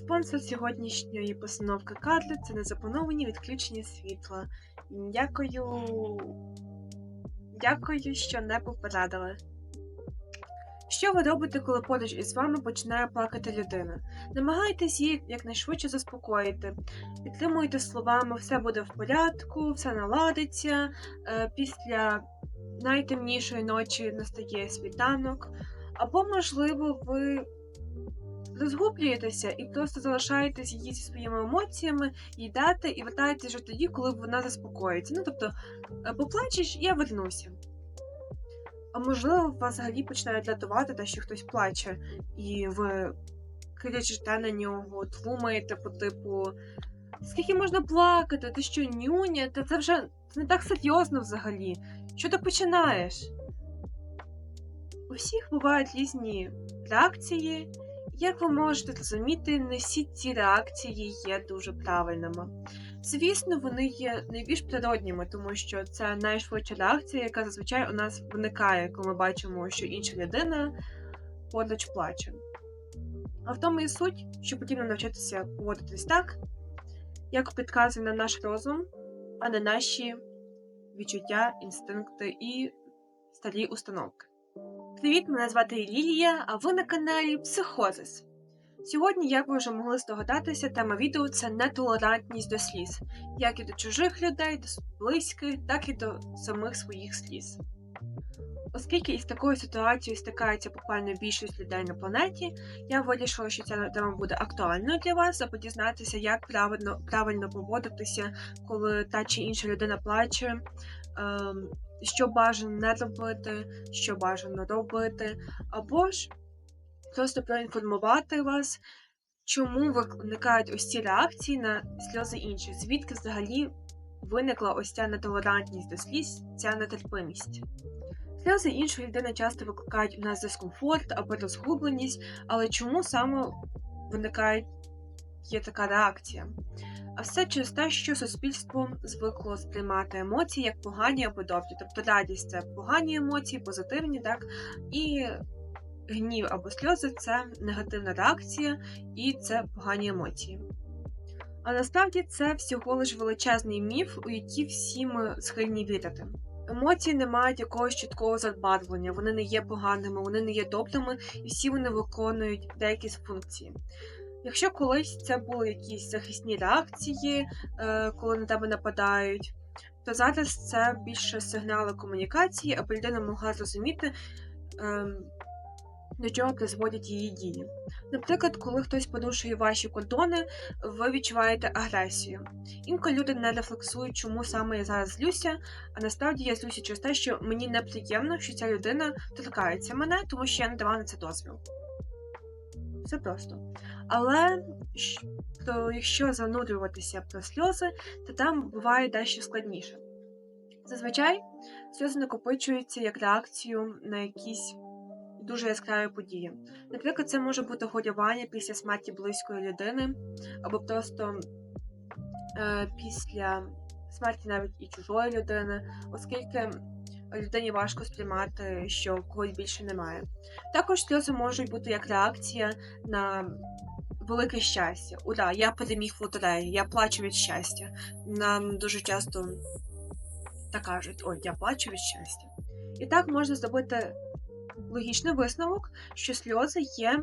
Спонсор сьогоднішньої постановки кадри це незаплановані відключення світла. Дякую. Дякую, що не попередили. Що ви робите, коли поруч із вами починає плакати людина? Намагайтесь її якнайшвидше заспокоїти. Підтримуйте словами, все буде в порядку, все наладиться. Е, Після найтемнішої ночі настає світанок. Або, можливо, ви розгублюєтеся і просто залишаєтесь її зі своїми емоціями, їдете і вертаєтеся вже тоді, коли вона заспокоїться. Ну тобто, е, поплачеш, я вернуся. А можливо, вас взагалі починає дратувати те, що хтось плаче, і ви кричите на нього, тлумаєте по типу. Скільки можна плакати? Ти що, нюня? Та це вже це не так серйозно взагалі. Що ти починаєш? У всіх бувають різні реакції. Як ви можете зрозуміти, не всі ці реакції є дуже правильними. Звісно, вони є найбільш природніми, тому що це найшвидша реакція, яка зазвичай у нас виникає, коли ми бачимо, що інша людина поруч плаче. А в тому і суть, що потрібно навчитися поводитись так, як підказує на наш розум, а не наші відчуття, інстинкти і старі установки. Привіт, мене звати Лілія, а ви на каналі Психозис. Сьогодні, як ви вже могли здогадатися, тема відео це нетолерантність до сліз, як і до чужих людей, до близьких, так і до самих своїх сліз. Оскільки із такою ситуацією стикається буквально більшість людей на планеті, я вирішила, що ця тема буде актуальною для вас, аби дізнатися, як правильно правильно поводитися, коли та чи інша людина плаче, ем, що бажано не робити, що бажано робити, або ж просто проінформувати вас, чому виникають ось ці реакції на сльози інших, звідки взагалі виникла ось ця нетолерантність до сліз, ця нетерпимість. Сльози іншої людини часто викликають у нас дискомфорт або розгубленість, але чому саме виникає є така реакція? А все через те, що суспільство звикло сприймати емоції як погані або добрі. Тобто радість це погані емоції, позитивні, так, і гнів або сльози це негативна реакція і це погані емоції. А насправді це всього лиш величезний міф, у який всі ми схильні вірити. Емоції не мають якогось чіткого забарвлення, вони не є поганими, вони не є добрими, і всі вони виконують деякі функції. Якщо колись це були якісь захисні реакції, е, коли на тебе нападають, то зараз це більше сигнали комунікації, аби людина могла зрозуміти, ем, до чого призводять її дії. Наприклад, коли хтось порушує ваші кордони, ви відчуваєте агресію. Інколи люди не рефлексують, чому саме я зараз злюся, а насправді я злюся через те, що мені неприємно, що ця людина торкається мене, тому що я не давала на це дозвіл. Все просто. Але то, якщо занурюватися про сльози, то там буває дещо складніше. Зазвичай сльози накопичуються як реакцію на якісь дуже яскраві події. Наприклад, це може бути горювання після смерті близької людини, або просто е, після смерті навіть і чужої людини, оскільки людині важко сприймати, що когось більше немає. Також сльози можуть бути як реакція на велике щастя. Ура, я переміг в лотереї, я плачу від щастя. Нам дуже часто так кажуть, ой, я плачу від щастя. І так можна зробити логічний висновок, що сльози є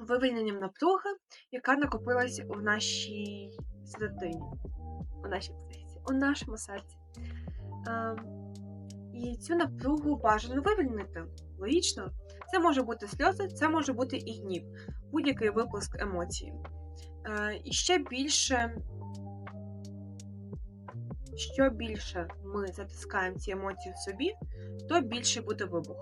вивільненням напруги, яка накопилась у нашій середині, у нашій психіці, у нашому серці. Ем, і цю напругу бажано вивільнити. Логічно. Це може бути сльози, це може бути і гнів, будь-який виплеск емоцій. Е, і ще більше, що більше ми затискаємо ці емоції в собі, то більше буде вибух.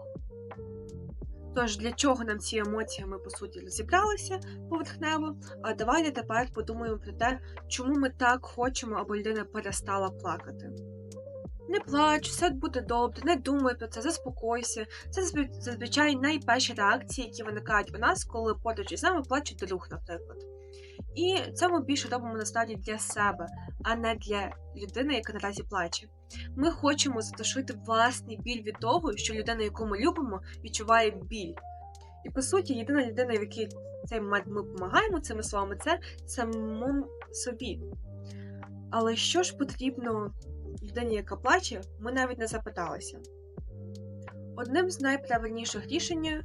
Тож, для чого нам ці емоції ми, по суті, розібралися поверхнево, а давайте тепер подумаємо про те, чому ми так хочемо, аби людина перестала плакати. Не плач, все буде добре, не думай про це, заспокойся. Це зазвичай найперші реакції, які виникають у нас, коли поруч із нами плаче друг, наприклад. І це ми більше робимо насправді для себе, а не для людини, яка наразі плаче. Ми хочемо затушити власний біль від того, що людина, яку ми любимо, відчуває біль. І по суті, єдина людина, в якій цей момент ми допомагаємо цими словами, це самому собі. Але що ж потрібно людині, яка плаче, ми навіть не запиталися. Одним з найправильніших рішень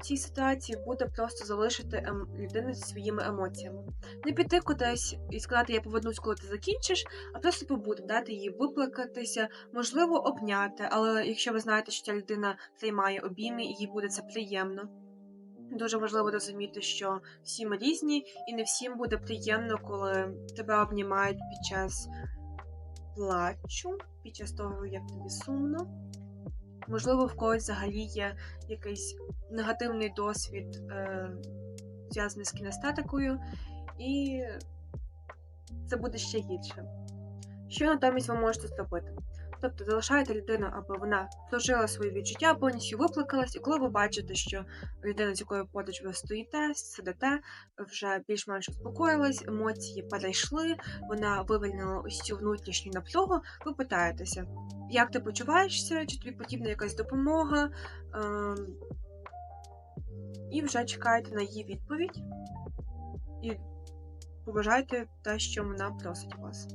в цій ситуації буде просто залишити ем... людину зі своїми емоціями. Не піти кудись і сказати, я повернусь, коли ти закінчиш, а просто побути, дати їй виплакатися, можливо, обняти. Але якщо ви знаєте, що ця людина приймає обійми, і їй буде це приємно. Дуже важливо розуміти, що всі ми різні, і не всім буде приємно, коли тебе обнімають під час плачу, під час того, як тобі сумно. Можливо, в когось взагалі є якийсь негативний досвід, е, зв'язаний з кінестетикою, і це буде ще гірше. Що натомість ви можете зробити? Тобто залишаєте людину, аби вона прожила свої відчуття, повністю виплакалась, і коли ви бачите, що людина, з якою поруч ви стоїте, сидите, вже більш-менш успокоїлась, емоції перейшли, вона вивільнила ось цю внутрішню напругу, ви питаєтеся, як ти почуваєшся, чи тобі потрібна якась допомога, ем, і вже чекаєте на її відповідь і побажайте те, що вона просить вас.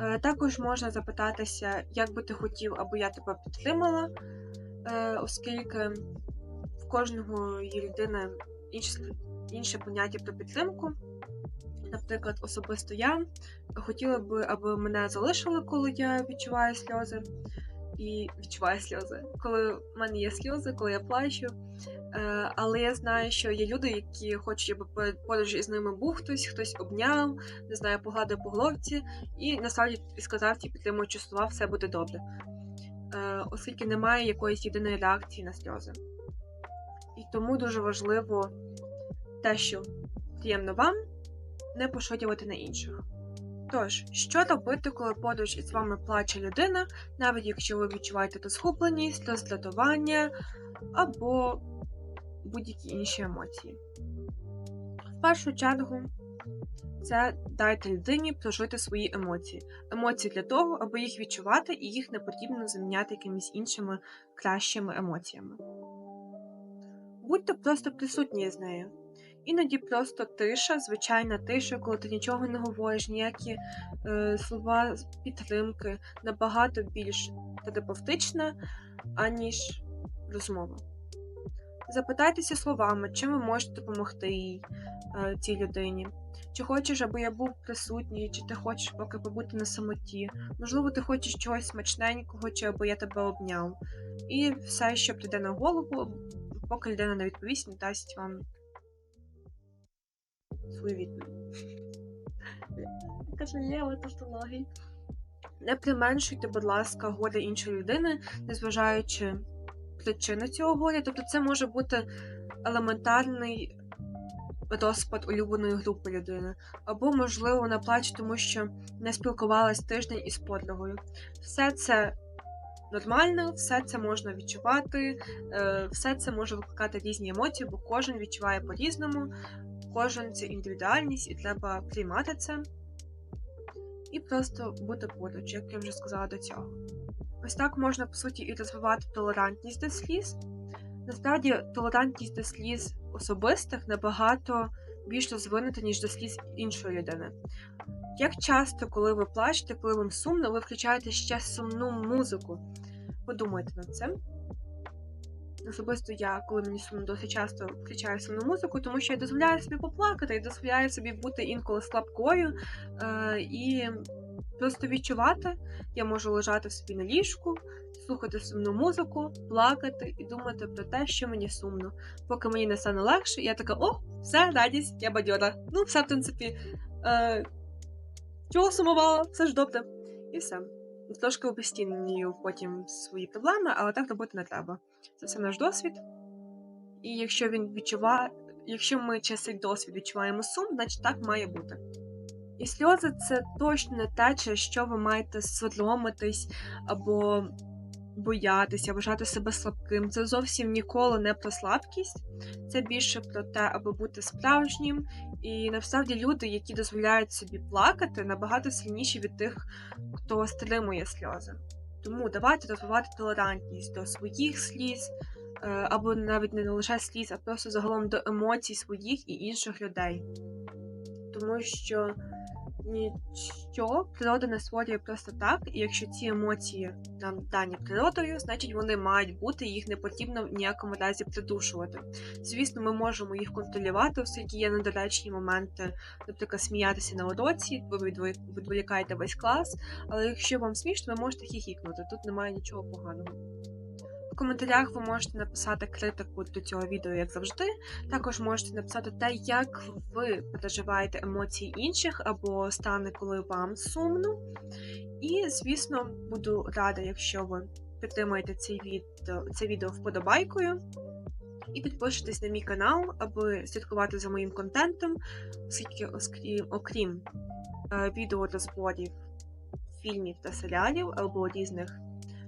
Е, Також можна запитатися, як би ти хотів, аби я тебе підтримала, е, оскільки в кожного є людини інше, інше поняття про підтримку. Наприклад, особисто я хотіла би, аби мене залишили, коли я відчуваю сльози, і відчуваю сльози, коли в мене є сльози, коли я плачу. Е, Але я знаю, що є люди, які хочуть, по- поруч із ними був хтось, хтось обняв, не знаю, погладив по головці, і насправді сказав ті підтримуючі слова, все буде добре. Е, Оскільки немає якоїсь єдиної реакції на сльози. І тому дуже важливо те, що приємно вам, не поширювати на інших. Тож, що робити, коли поруч із вами плаче людина, навіть якщо ви відчуваєте розгубленість, роздратування або будь-які інші емоції. В першу чергу, це дайте людині прожити свої емоції. Емоції для того, аби їх відчувати, і їх не потрібно заміняти якимись іншими кращими емоціями. Будьте просто присутні з нею. Іноді просто тиша, звичайна тиша, коли ти нічого не говориш, ніякі е, слова підтримки набагато більш терапевтична, аніж розмова. Запитайтеся словами, чим ви можете допомогти їй, е, цій людині. Чи хочеш, аби я був присутній, чи ти хочеш поки побути на самоті? Можливо, ти хочеш чогось смачненького, чи аби я тебе обняв. І все, що прийде на голову, поки людина не відповість, не дасть вам свою відповідь. Каже, Лєва, товстоногий. Не применшуйте, будь ласка, горе іншої людини, незважаючи причини цього горя. Тобто це може бути елементарний розпад улюбленої групи людини. Або, можливо, вона плаче, тому що не спілкувалась тиждень із подругою. Все це нормально, все це можна відчувати, е, все це може викликати різні емоції, бо кожен відчуває по-різному, кожен це індивідуальність, і треба приймати це. І просто бути поруч, як я вже сказала до цього. Ось так можна, по суті, і розвивати толерантність до сліз. Насправді, толерантність до сліз особистих набагато більш розвинута, ніж до сліз іншої людини. Як часто, коли ви плачете, коли вам сумно, ви включаєте ще сумну музику? Подумайте над цим. Особисто я, коли мені сумно, досить часто включаю сумну музику, тому що я дозволяю собі поплакати і дозволяю собі бути інколи слабкою е- і просто відчувати. Я можу лежати собі на ліжку, слухати сумну музику, плакати і думати про те, що мені сумно. Поки мені не стане легше, я така: о, все, радість, я бадьора. Ну, все, в принципі, е, чого сумувала, все ж добре. І все. Трошки обестінюю потім свої проблеми, але так робити не треба. Це все наш досвід. І якщо він відчуває, якщо ми через цей досвід відчуваємо сум, значить так має бути. І сльози це точно не те, через що ви маєте соромитись або боятися, вважати себе слабким. Це зовсім ніколи не про слабкість, це більше про те, аби бути справжнім. І насправді люди, які дозволяють собі плакати, набагато сильніші від тих, хто стримує сльози. Тому давайте розвивати толерантність до своїх сліз, е, або навіть не лише сліз, а просто загалом до емоцій своїх і інших людей. Тому що ніщо природа не створює просто так, і якщо ці емоції нам дані природою, значить вони мають бути, їх не потрібно в ніякому разі придушувати. Звісно, ми можемо їх контролювати, оскільки є недоречні моменти, наприклад, сміятися на уроці, ви відволі- відволікаєте весь клас, але якщо вам смішно, ви можете хіхікнути, тут немає нічого поганого. Коментарях ви можете написати критику до цього відео, як завжди. Також можете написати те, як ви переживаєте емоції інших або стане, коли вам сумно. І, звісно, буду рада, якщо ви підтримаєте це відео, це відео вподобайкою. І підпишитесь на мій канал, аби слідкувати за моїм контентом, оскільки, окрім, окрім е, відео розборів фільмів та серіалів або різних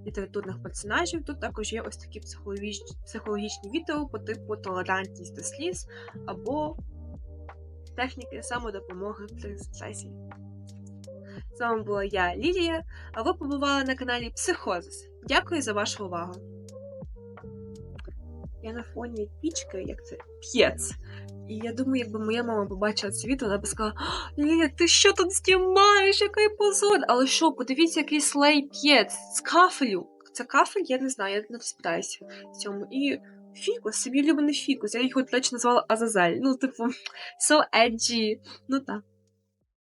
літературних персонажів, тут також є ось такі психологічні, психологічні відео по типу толерантність до сліз або техніки самодопомоги при стресі. З вами була я, Лілія, а ви побували на каналі Психозис. Дякую за вашу увагу. Я на фоні пічки, як це п'єц. І я думаю, якби моя мама побачила це відео, вона б сказала: «А, Лілія, ти що тут знімаєш? Який позор? Але що, подивіться, який слей п'єц з кафелю. Це кафель, я не знаю, я не розбираюся в цьому. І фікус, собі улюблений фікус. Я його, до речі, назвала Азазель. Ну, типу, so edgy. Ну так.